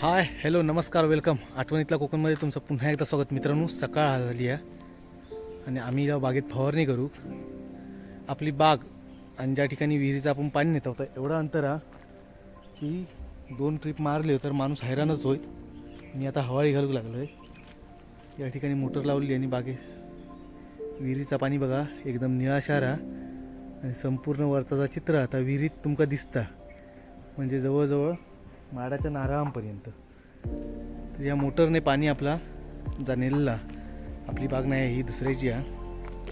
Hi hello नमस्कार welcome आठवणीतल्या कोकणमध्ये तुमचं पुन्हा एकदा स्वागत मित्रांनो. सकाळ झाली आहे आणि आम्ही या बागेत फवारणी करू. आपली बाग आणि ज्या ठिकाणी विहिरीचं आपण पाणी नेत होतं एवढं अंतर आहे की दोन ट्रिप मारले तर माणूस हैराणच होईल. मी आता हवाळी घालू लागलो आहे या ठिकाणी मोटर लावली आणि बागे विहिरीचं पाणी बघा एकदम निळाशार आणि संपूर्ण वरचा चित्र आता विहिरीत तुमका दिसता. म्हणजे जवळजवळ माडाच्या नारळांपर्यंत. तर या मोटरने पाणी आपला जा नेलेला आपली बाग नाही आहे ही दुसऱ्याची आहे.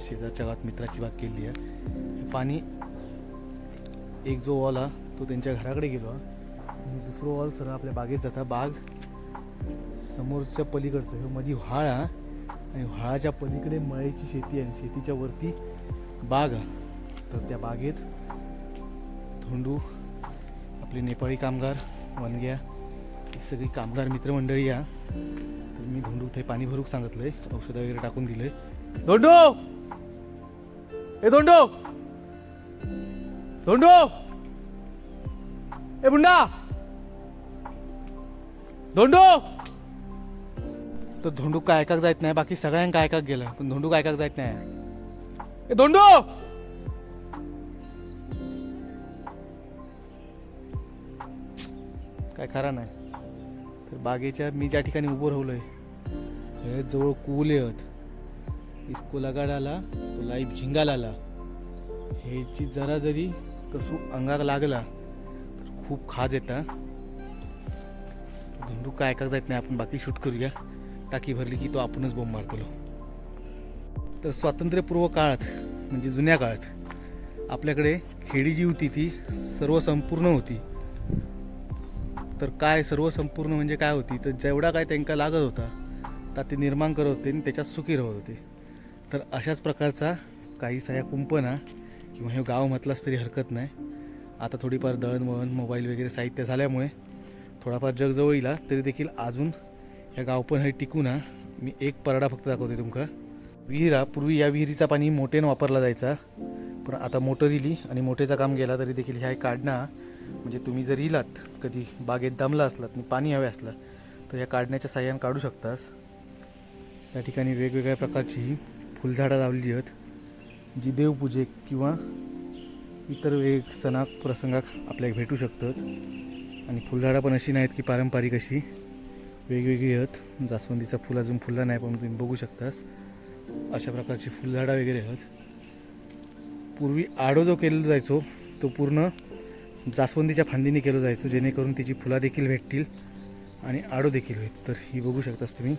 शेजारच्या गावात मित्राची बाग केली आहे. पाणी एक जो वॉल आहे तो त्यांच्या घराकडे गेलो हा. आणि दुसरं वॉल सर आपल्या बागेत जाता बाग समोरच्या पलीकडचं. हे मध्ये व्हाळ हा. आणि व्हाळाच्या पलीकडे मळ्याची शेती आहे. आणि शेतीच्या वरती बाग तर त्या बागेत धोंडू आपले नेपाळी कामगार वनग्या ही सगळी कामगार मित्रमंडळी या. तर मी धोंडू ते पाणी भरूक सांगितलंय औषधं वगैरे टाकून दिले धोंडू! ए धोंडू! धोंडू! ए बुंडा! धोंडू! तर धोंडू काय ऐकाक जायत नाही बाकी सगळ्यांका ऐकाक गेलं पण धोंडू काय ऐकाक जायत नाही. ए धोंडू! काय खरा नाही. तर बागेच्या मी ज्या ठिकाणी उभं राहिलोय हे जवळ कुल आहेत इसको लगाड आला तो लाईफ झिंगाला आला. ह्याची जरा जरी कसू अंगाक लागला तर खूप खाज येता धुंडू काय ऐकायला जात नाही आपण बाकी शूट करूया. टाकी भरली की तो आपणच बोंब मारतलो. तर स्वातंत्र्यपूर्व काळात म्हणजे जुन्या काळात आपल्याकडे खेडी जी होती ती सर्व संपूर्ण होती. तर काय सर्व संपूर्ण म्हणजे काय होती? तर जेवढा काय त्यांना लागत होता तर ते निर्माण करत होते आणि त्याच्यात सुखी राहत होते. तर अशाच प्रकारचा काहीसा ह्या कुंपणा किंवा हे गाव म्हटलाच तरी हरकत नाही. आता थोडीफार दळणवळण मोबाईल वगैरे साहित्य झाल्यामुळे थोडाफार जग जवळ तरी देखील अजून ह्या गावपण हे टिकून हा. मी एक परडा फक्त दाखवते तुमका. विहिरा पूर्वी या विहिरीचा पाणी मोठेनं वापरला जायचा पण आता मोटर इली आणि मोठेचा काम गेला तरी देखील ह्या काढणं म्हणजे तुम्ही जर इलात कधी बागेत दमला असलात आणि पाणी हवे असलं तर या काढण्याच्या साह्यानं काढू शकतास. या ठिकाणी वेगवेगळ्या प्रकारची फुलझाडं लावलेली आहेत जी देवपूजेक किंवा इतर वेग सणाक प्रसंगाक आपल्याला भेटू शकतात. आणि फुलझाडं पण अशी नाहीत की पारंपरिक अशी वेगवेगळी आहेत. जास्वंदीचं फुल अजून फुलला नाही पण तुम्ही बघू शकतास. अशा प्रकारची फुलझाडं वगैरे आहेत. पूर्वी आडो जो केलेला जायचो तो पूर्ण जास्वंदीच्या फांदीने केलं जायचं जेणेकरून तिची फुलं देखील भेटतील आणि आडो देखील होईल तर ही बघू शकतास तुम्ही.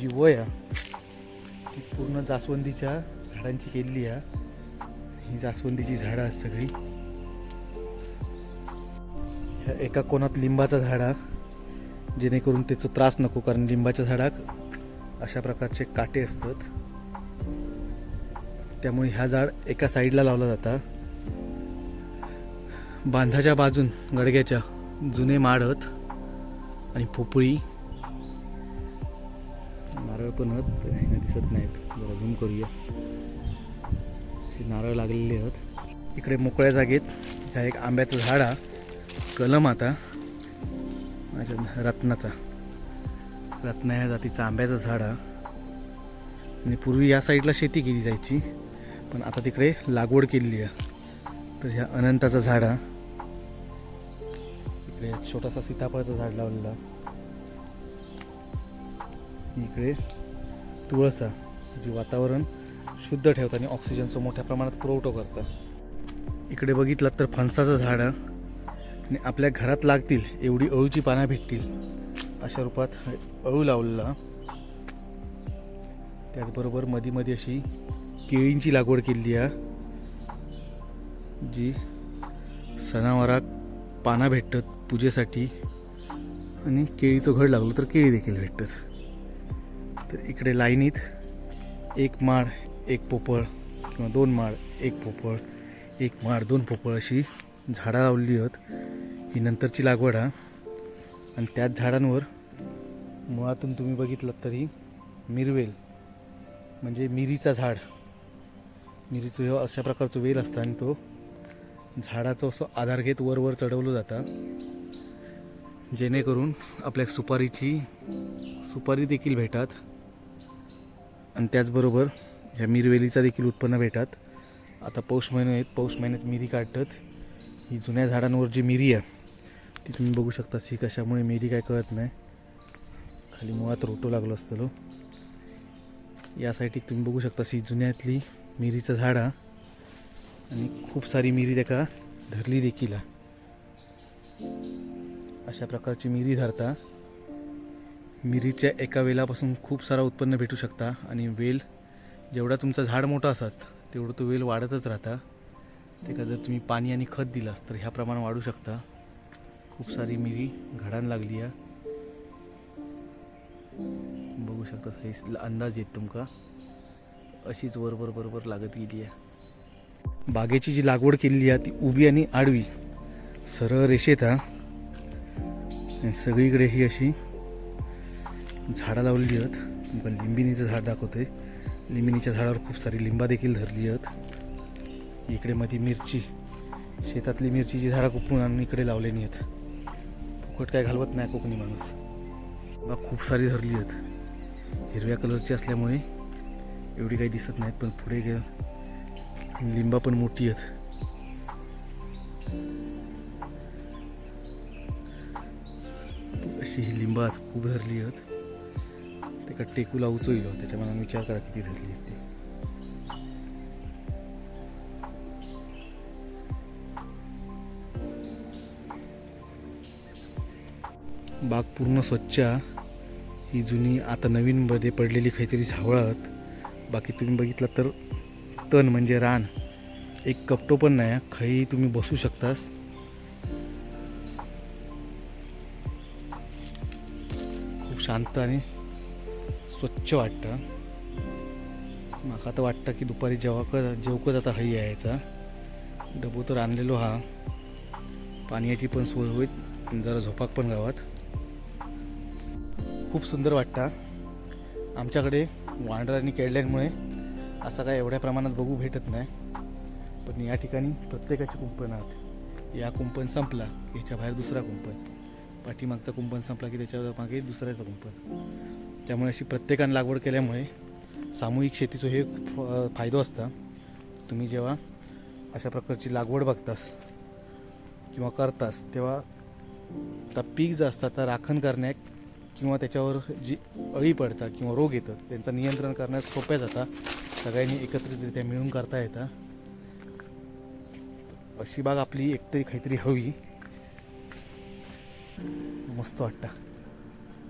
जी वय आहे ती पूर्ण जास्वंदीच्या झाडांची केलेली आहे. ही जास्वंदीची झाडं आहेत सगळी. ह्या एका कोणात लिंबाचा झाड आहे जेणेकरून त्याचा त्रास नको कारण लिंबाच्या झाडाक अशा प्रकारचे काटे असतात. त्यामुळे ह्या झाड एका साईडला लावला जातं बांधाच्या बाजून गडग्याच्या जुने माडत आणि पोपळी. नारळ पण आहेत नाही दिसत नाहीत. जरा झूम करूया. नारळ लागलेले आहेत. इकडे मोकळ्या जागेत ह्या एक आंब्याचं झाड आहे. कलम आता. माझ्या रत्नाचा. रत्ना या जातीचं आंब्याचं झाड आहे. आणि पूर्वी या साईडला शेती केली जायची पण आता तिकडे लागवड केलेली आहे. तर ह्या अनंताचं झाड इकडे एक छोटासा सीताफळाचं झाड लावलेलं. इकडे तुळसा जी वातावरण शुद्ध ठेवतं आणि ऑक्सिजनचा मोठ्या प्रमाणात पुरवठा करतं. इकडे बघितलं तर फणसाचं झाड आणि आपल्या घरात लागतील एवढी अळूची पानं भेटतील अशा रूपात अळू लावलेला. त्याचबरोबर मधी मध्ये अशी केळींची लागवड केलेली आहे जी सणावाराक पानं भेटतात पूजेसाठी. आणि केळीचं घड लागलं तर केळी देखील भेटतात. तर इकडे लाईनीत एक माळ एक पोपळ किंवा दोन माळ एक पोपळ एक माळ दोन पोपळ अशी झाडं लावलेली आहेत. ही नंतरची लागवड आहे आणि त्याच झाडांवर मुळातून तुम्ही बघितलं तरी मिरवेल म्हणजे मिरीचा झाड. मिरीचं हे अशा प्रकारचं वेल असतं आणि तो झाडाचा असं आधार घेत वरवर चढवलं जातं. जेणेकरून आपल्या सुपारीची सुपारी देखील भेटतात. आणि त्याचबरोबर ह्या मिरवेलीचा देखील उत्पन्न भेटतात. आता पौष महिने आहेत. पौष महिन्यात मिरी काढतात. ही जुन्या झाडांवर जी मिरी आहे ती तुम्ही बघू शकता सी कशामुळे मिरी काय कळत नाही. खाली मुळात रोटो लागलो असतलो या तुम्ही बघू शकता सी जुन्यातली मिरीचं झाड हा. आणि खूप सारी मिरी त्याका धरली देखील हा. अशा प्रकारची मिरी धरता. मिरीच्या एका वेलापासून खूप सारा उत्पन्न भेटू शकता आणि वेल जेवढा तुमचं झाड मोठं असत तेवढं तो वेल वाढतच राहता. त्याला जर तुम्ही पाणी आणि खत दिलास तर ह्या प्रमाण वाढू शकता. खूप सारी मिरी घडायला लागली आहे. बघू शकता अंदाज येत तुमका. अशीच बरोबर बरोबर लागत गेली आहे. बागेची जी लागवड केलेली आहे ती उभी आणि आडवी. सरळ रेषेत हा. आणि सगळीकडे ही अशी झाडं लावलेली आहेत. तुमका लिंबिणीचं झाड दाखवते लिंबिणीच्या झाडावर खूप सारी लिंबा देखील धरली आहेत. इकडे मध्ये मिरची. शेतातली मिरचीची झाडं कुपून आणून इकडे लावलेली आहेत. फुकट काय घालवत नाही कोकणी माणूस. बा खूप सारी धरली आहेत. हिरव्या कलरची असल्यामुळे एवढी काही दिसत नाहीत पण पुढे गेलं लिंबा पण मोठी आहेत. अशी ही लिंबात खूप धरली आहेत. ते का टेकू लावूच येईल त्याच्या मला विचार करा किती धरली आहेत ती. बाग पूर्ण स्वच्छ. ही जुनी आता नवीनमध्ये पडलेली काहीतरी झावळात बाकी तुम्ही बघितलं तर तण म्हणजे रान. एक कपटो पण नाही खाई तुम्ही बसू शकतास. खूप शांत आणि स्वच्छ वाटतं. माका तर वाटतं की दुपारी जेव्हा जेवकच आता हई यायचा डबो तर आणलेलो हा. पाण्याची पण सोय होईल जरा झोपाक पण गावात. खूप सुंदर वाटतं. आमच्याकडे वांडर आणि केळल्यांमुळे असं काय एवढ्या प्रमाणात बघू भेटत नाही. पण या ठिकाणी प्रत्येकाचे कुंपण आहेत. या कुंपण संपला की ह्याच्या बाहेर दुसरा कुंपण. पाठीमागचा कुंपण संपला की त्याच्यामागे दुसऱ्याचं कुंपण. त्यामुळे अशी प्रत्येकानं लागवड केल्यामुळे सामूहिक शेतीचं हे फायदो असता. तुम्ही जेव्हा अशा प्रकारची लागवड बघतास किंवा करतास तेव्हा त्या पीक जे असतात त्या राखण करण्यात किंवा त्याच्यावर जी अळी पडतात किंवा रोग येतात त्यांचं नियंत्रण करण्यात सोप्या जातात सगळ्यांनी एकत्रितरित्या मिळून करता येतं. अशी बाग आपली एकतरी काहीतरी हवी. मस्त वाटतं.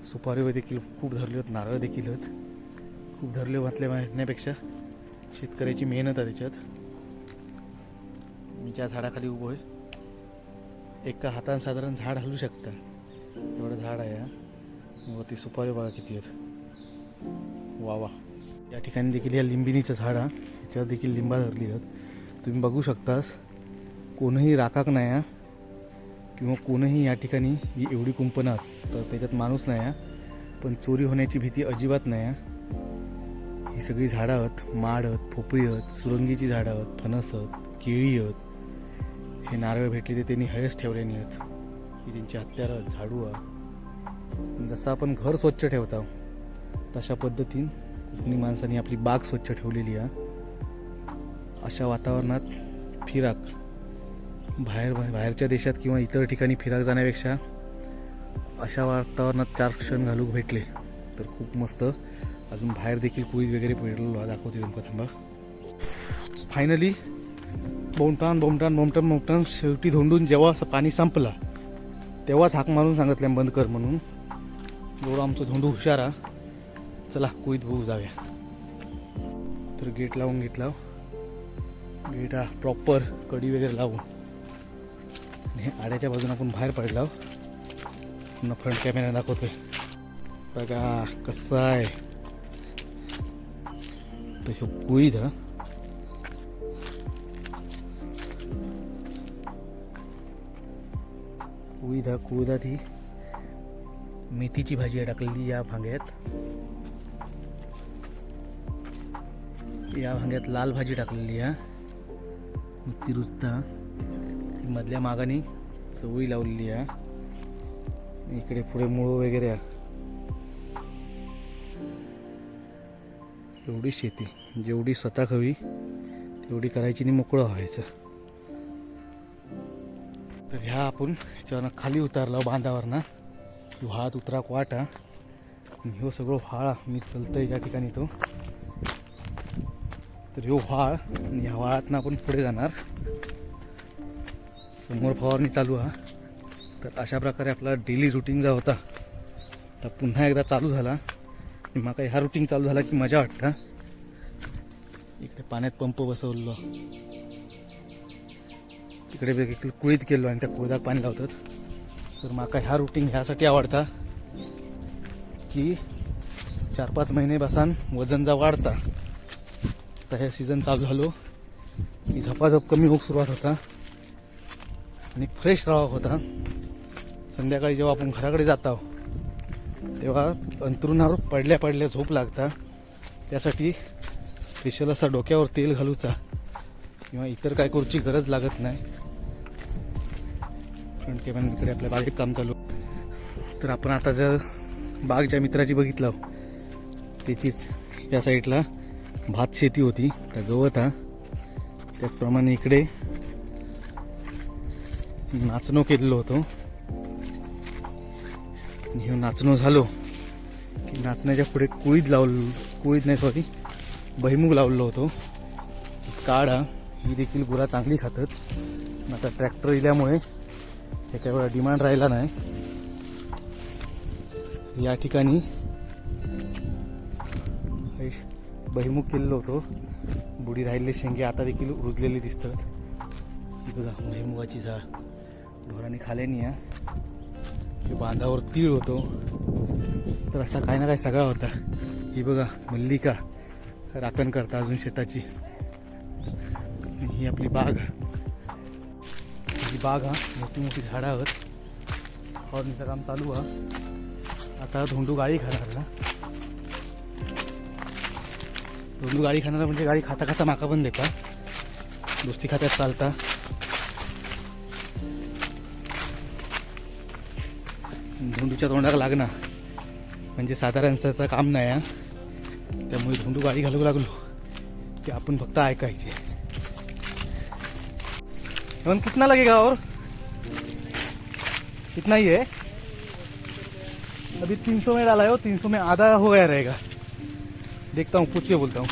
सुपारी देखील खूप धरले होत नारळ देखील आहेत खूप धरले म्हटले म्हणण्यापेक्षा शेतकऱ्याची मेहनत आहे त्याच्यात. मी ज्या झाडाखाली उभो आहे एका हातानं साधारण झाड हलू शकतं. एवढं झाड आहे हा. वरती सुपारी बघा किती आहेत? वा वा. या ठिकाणी देखील या लिंबिनीचं झाड हा याच्यावर देखील लिंबा धरली आहेत तुम्ही बघू शकतास कोणीही राखाक नाही हा. किंवा कोणीही या ठिकाणी ही एवढी कुंपण आहात तर त्याच्यात माणूस नाही हा. पण चोरी होण्याची भीती अजिबात नाही हा. ही सगळी झाडं आहेत माड आहेत पोपळी आहेत सुरंगीची झाडं आहेत फणस आहेत केळी आहेत हे नारळ भेटले ते त्यांनी हयच ठेवलेली आहेत ही त्यांची हत्यारं झाडू आहे जसं आपण घर स्वच्छ ठेवता तशा पद्धतीन दोन्ही माणसांनी आपली बाग स्वच्छ ठेवलेली आहे. अशा वातावरणात फिराक बाहेर बाहेरच्या देशात किंवा इतर ठिकाणी फिराक जाण्यापेक्षा अशा वातावरणात चार क्षण घालूक भेटले तर खूप मस्त. अजून बाहेर देखील कुळीत वगैरे पडलेलो दाखवते तुमका थांबा. फायनली बोमटान बोमटान बोमटान बोमटान. शेवटी धोंडून जेव्हा पाणी संपला तेव्हाच हाक मारून सांगितलं बंद कर म्हणून. एवढं आमचं धोंडू हुशार आहे. चला कुईत बघू जाऊया. तर गेट लावून घेतला हो. गेट हा प्रॉपर कडी वगैरे लावून. आणि आड्याच्या बाजूने आपण बाहेर पडला हो. पुन्हा फ्रंट कॅमेरा दाखवतोय. बघा कसं आहे. तर हे कुईत हा. कुईदा हा. कुईदात ही मेथीची भाजी टाकलेली या भांग्यात. या भांग्यात लाल भाजी टाकलेली आहे. मग ती रुजता. मधल्या मागाने चवळी लावलेली आहे. इकडे पुढे मुळं वगैरे एवढी शेती जेवढी स्वतः हवी तेवढी करायची आणि मोकळं व्हायचं. तर ह्या आपण ह्याच्यावरनं खाली उतारलो हो बांधावरनं. वाहत उतरा वाटा. आणि ह्यो सगळं व्हाळा. मी चलतोय ज्या ठिकाणी तो. तर ह्यो व्हाळ आणि ह्या व्हाळातनं आपण पुढे जाणार. समोर फवारणी चालू हा तर अशा प्रकारे आपला डेली रुटीन जा होता तर पुन्हा एकदा चालू झाला. आणि माका ह्या रुटीन चालू झाला की मजा वाटतं. इकडे पाण्यात पंप बसवलो. तिकडे वेगळी कुळीत गेलो आणि त्या कुळदात पाणी लावतात. तर माका ह्या रुटीन ह्यासाठी आवडता की चार पाच महिने बसान वजन जा वाढता. आता हे सीझन चालू झालो. की झपाझप कमी होऊक सुरुवात होता. आणि फ्रेश राहा होता. संध्याकाळी जेव्हा आपण घराकडे जातो तेव्हा अंतरुणावर पडल्या पडल्या झोप लागता. त्यासाठी स्पेशल असा डोक्यावर तेल घालूचा. किंवा इतर काय करूची गरज लागत नाही. फ्रंट कॅमेराकडे आपल्या बागेत काम चालू. तर आपण आता जर बाग ज्या मित्राची बघितलं त्याचीच या साईडला भात शेती होती त्या गवत हा. त्याचप्रमाणे इकडे नाचणं केलेलो होतो. हे नाचणं झालो की नाचण्याच्या पुढे कुळीत लावलं कुळीत नाही सॉरी बहिमूग लावलेलो होतो. काळा ही. देखील गुरा चांगली खातात. आता ट्रॅक्टर इल्यामुळे हे काही वेळा डिमांड राहिला नाही. या ठिकाणी बहिमुख केलेलो होतो. बुडी राहिलेले शेंगे आता देखील रुजलेले दिसतात. ही बघा भुईमुगाची झाड. ढोराने खाल्यानी या हे बांधावर तीळ होतो. तर असा काही ना काही सगळा होता. ही बघा मल्लिका राखण करता अजून शेताची. ही आपली बाग. ही बाग हा मोठी मोठी झाडं आहोत फवारणीचं काम चालू हा. आता धोंडू गाळी खाणार ना. धोंडू गाडी खाणारा म्हणजे गाडी खाता खाता माका पण देता. दोस्ती खात्यात चालता. धोंडूच्या तोंडाला लागणार म्हणजे साधारणचं काम नाही हा. त्यामुळे धोंडू गाडी घालू लागलो. की आपण फक्त ऐकायचे. पण कितना लगेगा और? कितना ही है. अभी तीन सौ में डाला है तीन सौ में आधा हो गया रहेगा. देखता हूँ पूछ के बोलता हूँ।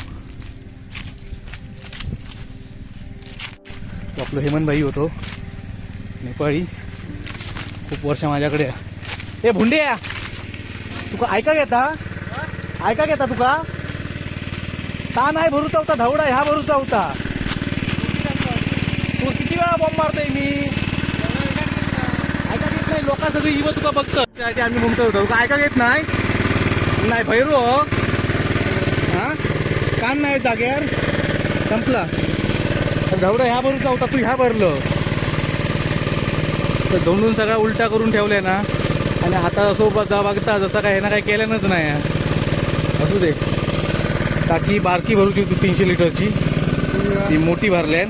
तो आपलं हेमंत भाई होतो नेपाळी. खूप वर्ष माझ्याकडे हे ए भुंडे! तुका ऐका घेता? ऐका घेता तुका? ता नाही भरूचा होता धावडा ह्या भरूचा होता तू किती वेळा बॉम्ब मारतोय मी? ऐका घेत नाही लोक सगळी इव तुका बघतं आम्ही म्हणतो होतो तुका ऐका घेत नाही? नाही भैरू हो. कान नाही जाग्यावर संपला. धावडा ह्या भरूचा होता तू ह्या भरलं. तर धोंडून सगळा उलटा करून ठेवलाय ना. आणि हातासोबत जा बघा बघता जसं काय ना काय केल्यानंच नाही. असू दे. टाकी बारकी भरूची होती तीनशे लिटरची. ती मोठी भरल्या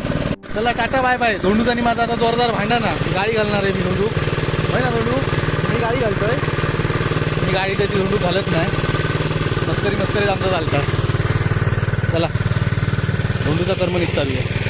चला टाटा बाय बाय. धोंडूच आणि माझा आता जोरदार भांडा ना गाडी घालणार आहे मी धोंडू. होय ना धोंडू? मी गाडी घालतोय. मी गाडी त्याची धोंडू घालत नाही. मस्करी मस्करी आमचं चालतात. चला. धोंडूचा कर्म चालू आहे.